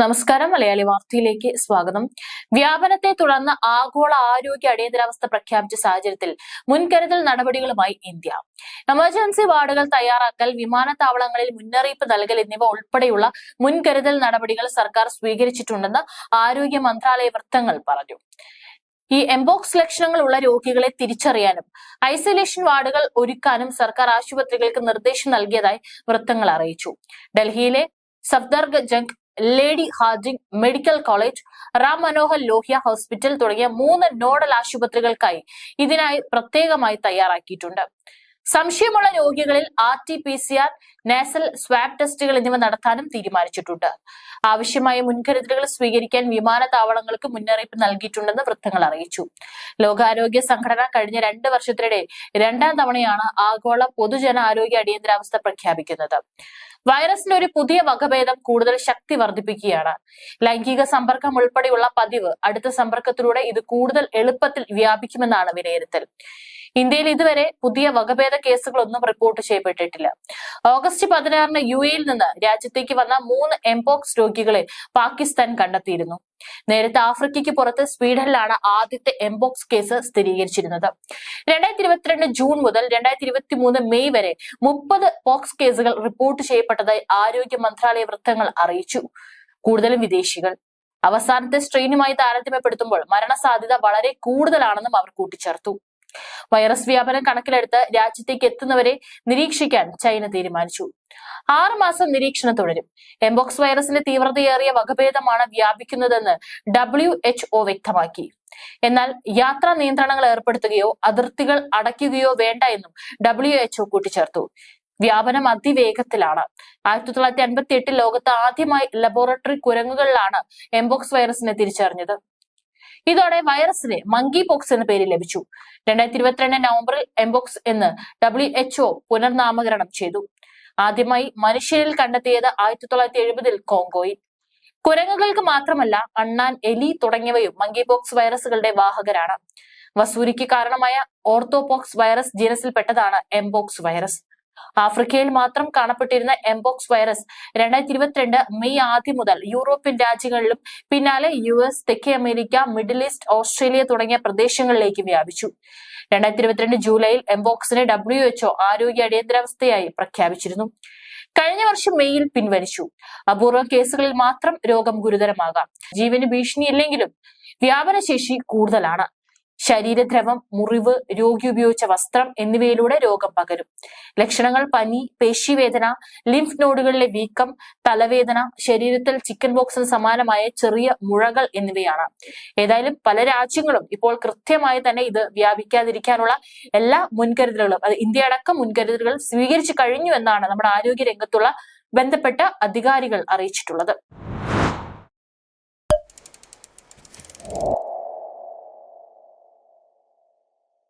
നമസ്കാരം. മലയാളി വാർത്തയിലേക്ക് സ്വാഗതം. വ്യാപനത്തെ തുടർന്ന് ആഗോള ആരോഗ്യ അടിയന്തരാവസ്ഥ പ്രഖ്യാപിച്ച സാഹചര്യത്തിൽ മുൻകരുതൽ നടപടികളുമായി ഇന്ത്യ. എമർജൻസി വാർഡുകൾ തയ്യാറാക്കൽ വിമാനത്താവളങ്ങളിൽ മുന്നറിയിപ്പ് നൽകൽ എന്നിവ ഉൾപ്പെടെയുള്ള മുൻകരുതൽ നടപടികൾ സർക്കാർ സ്വീകരിച്ചിട്ടുണ്ടെന്ന് ആരോഗ്യ മന്ത്രാലയ വൃത്തങ്ങൾ പറഞ്ഞു. ഈ എംബോക്സ് ലക്ഷണങ്ങളുള്ള രോഗികളെ തിരിച്ചറിയാനും ഐസൊലേഷൻ വാർഡുകൾ ഒരുക്കാനും സർക്കാർ ആശുപത്രികൾക്ക് നിർദ്ദേശം നൽകിയതായി വൃത്തങ്ങൾ അറിയിച്ചു. ഡൽഹിയിലെ Safdarjung lady ഹാജിംഗ് medical college Ram Manohar Lohia hospital തുടങ്ങിയ മൂന്ന് നോഡൽ ആശുപത്രികൾക്കായി ഇതിനായി പ്രത്യേകമായി തയ്യാറാക്കിയിട്ടുണ്ട്. സംശയമുള്ള രോഗികളിൽ R T P C R nasal swab ടെസ്റ്റുകൾ എന്നിവ നടത്താനും തീരുമാനിച്ചിട്ടുണ്ട്. ആവശ്യമായ മുൻകരുതലുകൾ സ്വീകരിക്കാൻ വിമാനത്താവളങ്ങൾക്ക് മുന്നറിയിപ്പ് നൽകിയിട്ടുണ്ടെന്ന് വൃത്തങ്ങൾ അറിയിച്ചു. ലോകാരോഗ്യ സംഘടന കഴിഞ്ഞ രണ്ട് വർഷത്തിനിടെ രണ്ടാം തവണയാണ് ആഗോള പൊതുജനാരോഗ്യ അടിയന്തരാവസ്ഥ പ്രഖ്യാപിക്കുന്നത്. വൈറസിന്റെ ഒരു പുതിയ വകഭേദം കൂടുതൽ ശക്തി വർദ്ധിപ്പിക്കുകയാണ്. ലൈംഗിക സമ്പർക്കം ഉൾപ്പെടെയുള്ള പതിവ് അടുത്ത സമ്പർക്കത്തിലൂടെ ഇത് കൂടുതൽ എളുപ്പത്തിൽ വ്യാപിക്കുമെന്നാണ് വിലയിരുത്തൽ. ഇന്ത്യയിൽ ഇതുവരെ പുതിയ വകഭേദ കേസുകളൊന്നും റിപ്പോർട്ട് ചെയ്യപ്പെട്ടിട്ടില്ല. ഓഗസ്റ്റ് പതിനാറിന് യു എയിൽ നിന്ന് രാജ്യത്തേക്ക് വന്ന മൂന്ന് എംപോക്സ് രോഗികളെ പാകിസ്ഥാൻ കണ്ടെത്തിയിരുന്നു. നേരത്തെ ആഫ്രിക്കയ്ക്ക് പുറത്ത് സ്വീഡനിലാണ് ആദ്യത്തെ എംപോക്സ് കേസ് സ്ഥിരീകരിച്ചിരുന്നത്. രണ്ടായിരത്തി ഇരുപത്തിരണ്ട് ജൂൺ മുതൽ രണ്ടായിരത്തി ഇരുപത്തി മൂന്ന് മെയ് വരെ മുപ്പത് പോക്സ് കേസുകൾ റിപ്പോർട്ട് ചെയ്യപ്പെട്ടതായി ആരോഗ്യ മന്ത്രാലയ വൃത്തങ്ങൾ അറിയിച്ചു. കൂടുതലും വിദേശികൾ. അവസാനത്തെ സ്ട്രെയിനുമായി താരതമ്യപ്പെടുത്തുമ്പോൾ മരണസാധ്യത വളരെ കൂടുതലാണെന്നും അവർ കൂട്ടിച്ചേർത്തു. വൈറസ് വ്യാപനം കണക്കിലെടുത്ത് രാജ്യത്തേക്ക് എത്തുന്നവരെ നിരീക്ഷിക്കാൻ ചൈന തീരുമാനിച്ചു. ആറുമാസം നിരീക്ഷണം തുടരും. എംബോക്സ് വൈറസിന്റെ തീവ്രതയേറിയ വകഭേദമാണ് വ്യാപിക്കുന്നതെന്ന് ഡബ്ല്യു എച്ച് ഒ വ്യക്തമാക്കി. എന്നാൽ യാത്രാ നിയന്ത്രണങ്ങൾ ഏർപ്പെടുത്തുകയോ അതിർത്തികൾ അടയ്ക്കുകയോ വേണ്ട എന്നും ഡബ്ല്യു എച്ച് ഒ കൂട്ടിച്ചേർത്തു. വ്യാപനം അതിവേഗത്തിലാണ്. ആയിരത്തി തൊള്ളായിരത്തി അൻപത്തി എട്ടിൽ ലോകത്ത് ആദ്യമായി ലബോറട്ടറി കുരങ്ങുകളിലാണ് എംബോക്സ് വൈറസിനെ തിരിച്ചറിഞ്ഞത്. ഇതോടെ വൈറസിന് മങ്കി പോക്സ് എന്ന പേര് ലഭിച്ചു. രണ്ടായിരത്തി ഇരുപത്തിരണ്ട് നവംബറിൽ എംബോക്സ് എന്ന് ഡബ്ല്യു എച്ച്ഒ പുനർനാമകരണം ചെയ്തു. ആദ്യമായി മനുഷ്യരിൽ കണ്ടെത്തിയത് ആയിരത്തി തൊള്ളായിരത്തി എഴുപതിൽ കോങ്കോയിൽ. കുരങ്ങുകൾക്ക് മാത്രമല്ല അണ്ണാൻ എലി തുടങ്ങിയവയും മങ്കി പോക്സ് വൈറസുകളുടെ വാഹകരാണ്. വസൂരിക്ക് കാരണമായ ഓർത്തോപോക്സ് വൈറസ് ജീനസിൽപ്പെട്ടതാണ് എംബോക്സ് വൈറസ് ആഫ്രിക്കയിൽ മാത്രം കാണപ്പെട്ടിരുന്ന എംബോക്സ് വൈറസ് രണ്ടായിരത്തി ഇരുപത്തിരണ്ട് മെയ് ആദ്യം മുതൽ യൂറോപ്യൻ രാജ്യങ്ങളിലും പിന്നാലെ യു എസ് തെക്കേ അമേരിക്ക മിഡിൽ ഈസ്റ്റ് ഓസ്ട്രേലിയ തുടങ്ങിയ പ്രദേശങ്ങളിലേക്ക് വ്യാപിച്ചു. രണ്ടായിരത്തി ഇരുപത്തിരണ്ട് ജൂലൈയിൽ എംബോക്സിനെ ഡബ്ല്യു എച്ച്ഒ ആരോഗ്യ അടിയന്തരാവസ്ഥയായി പ്രഖ്യാപിച്ചിരുന്നു. കഴിഞ്ഞ വർഷം മെയ്യിൽ പിൻവലിച്ചു. അപൂർവ കേസുകളിൽ മാത്രം രോഗം ഗുരുതരമാകാം. ജീവന് ഭീഷണിയില്ലെങ്കിലും വ്യാപനശേഷി കൂടുതലാണ്. ശരീരദ്രവം മുറിവ് രോഗി ഉപയോഗിച്ച വസ്ത്രം എന്നിവയിലൂടെ രോഗം പകരും. ലക്ഷണങ്ങൾ പനി പേശിവേദന ലിംഫ് നോഡുകളിലെ വീക്കം തലവേദന ശരീരത്തിൽ ചിക്കൻ ബോക്സിന് സമാനമായ ചെറിയ മുഴകൾ എന്നിവയാണ്. ഏതായാലും പല രാജ്യങ്ങളും ഇപ്പോൾ കൃത്യമായി തന്നെ ഇത് വ്യാപിക്കാതിരിക്കാനുള്ള എല്ലാ മുൻകരുതലുകളും അത് ഇന്ത്യ അടക്കം മുൻകരുതലുകൾ സ്വീകരിച്ചു കഴിഞ്ഞു എന്നാണ് നമ്മുടെ ആരോഗ്യ രംഗത്തുള്ള ബന്ധപ്പെട്ട അധികാരികൾ അറിയിച്ചിട്ടുള്ളത്.